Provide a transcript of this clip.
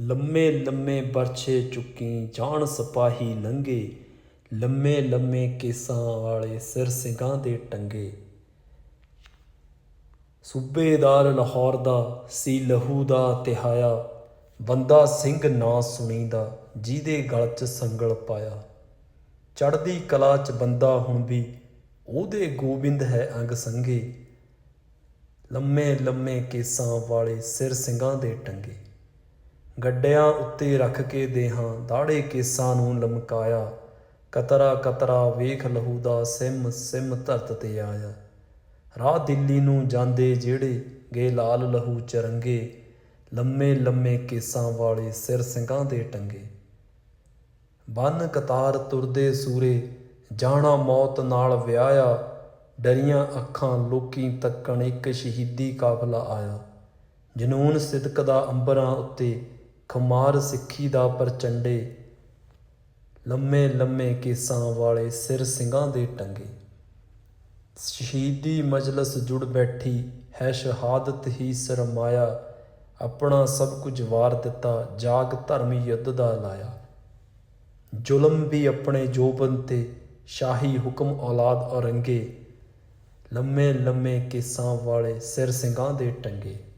ਲੰਮੇ ਲੰਮੇ ਬਰਛੇ ਚੁੱਕੀ ਜਾਣ ਸਿਪਾਹੀ ਲੰਗੇ ਲੰਮੇ ਲੰਮੇ ਕੇਸਾਂ ਵਾਲੇ ਸਿਰ ਸਿੰਘਾਂ ਦੇ ਟੰਗੇ। ਸੂਬੇਦਾਰ ਲਾਹੌਰ ਦਾ ਸੀ ਲਹੂ ਦਾ ਤਿਹਾਇਆ। ਬੰਦਾ ਸਿੰਘ ਨਾਂ ਸੁਣੀਦਾ, ਜਿਹਦੇ ਗਲ 'ਚ ਸੰਗਲ ਪਾਇਆ। ਚੜ੍ਹਦੀ ਕਲਾ 'ਚ ਬੰਦਾ ਹੁਣ ਵੀ ਉਹਦੇ ਗੋਬਿੰਦ ਹੈ ਅੰਗ ਸੰਗੇ। ਲੰਮੇ ਲੰਮੇ ਕੇਸਾਂ ਵਾਲੇ ਸਿਰ ਸਿੰਘਾਂ ਦੇ ਟੰਗੇ। ਗੱਡਿਆਂ ਉੱਤੇ ਰੱਖ ਕੇ ਦੇਹਾਂ ਦਾੜੇ ਕੇਸਾਂ ਨੂੰ ਲਮਕਾਇਆ। ਕਤਰਾ ਕਤਰਾ ਵੇਖ ਲਹੂ ਦਾ ਸਿਮ ਸਿਮ ਧਰਤ ਤੇ ਆਇਆ। ਰਾਹ ਦਿੱਲੀ ਨੂੰ ਜਾਂਦੇ ਜਿਹੜੇ ਗਏ ਲਾਲ ਲਹੂ ਚਰੰਗੇ, ਲੰਮੇ ਲੰਮੇ ਕੇਸਾਂ ਵਾਲੇ ਸਿਰ ਸਿੰਘਾਂ ਦੇ ਟੰਗੇ। ਬੰਨ ਕਤਾਰ ਤੁਰਦੇ ਸੂਰੇ, ਜਾਣਾ ਮੌਤ ਨਾਲ ਵਿਆਹਿਆ। ਡਰੀਆਂ ਅੱਖਾਂ ਲੋਕੀ ਤੱਕਣ ਇੱਕ ਸ਼ਹੀਦੀ ਕਾਫਲਾ ਆਇਆ। ਜਨੂਨ ਸਿਦਕ ਦਾ ਅੰਬਰਾਂ ਉੱਤੇ ਖਮਾਰ ਸਿੱਖੀ ਦਾ ਪਰਚੰਡੇ। ਲੰਮੇ ਲੰਮੇ ਕੇਸਾਂ ਵਾਲੇ ਸਿਰ ਸਿੰਘਾਂ ਦੇ ਟੰਗੇ। ਸ਼ਹੀਦੀ ਮਜਲਸ ਜੁੜ ਬੈਠੀ, ਹੈ ਸ਼ਹਾਦਤ ਹੀ ਸਰਮਾਇਆ ਆਪਣਾ ਸਭ ਕੁਝ ਵਾਰ ਦਿੱਤਾ, ਜਾਗ ਧਰਮ ਯੁੱਧ ਦਾ ਲਾਇਆ। ਜ਼ੁਲਮ ਵੀ ਆਪਣੇ ਜੋਬਨ ਤੇ, ਸ਼ਾਹੀ ਹੁਕਮ ਔਲਾਦ ਔਰੰਗੇ। ਲੰਮੇ ਲੰਮੇ ਕੇਸਾਂ ਵਾਲੇ ਸਿਰ ਸਿੰਘਾਂ ਦੇ ਟੰਗੇ।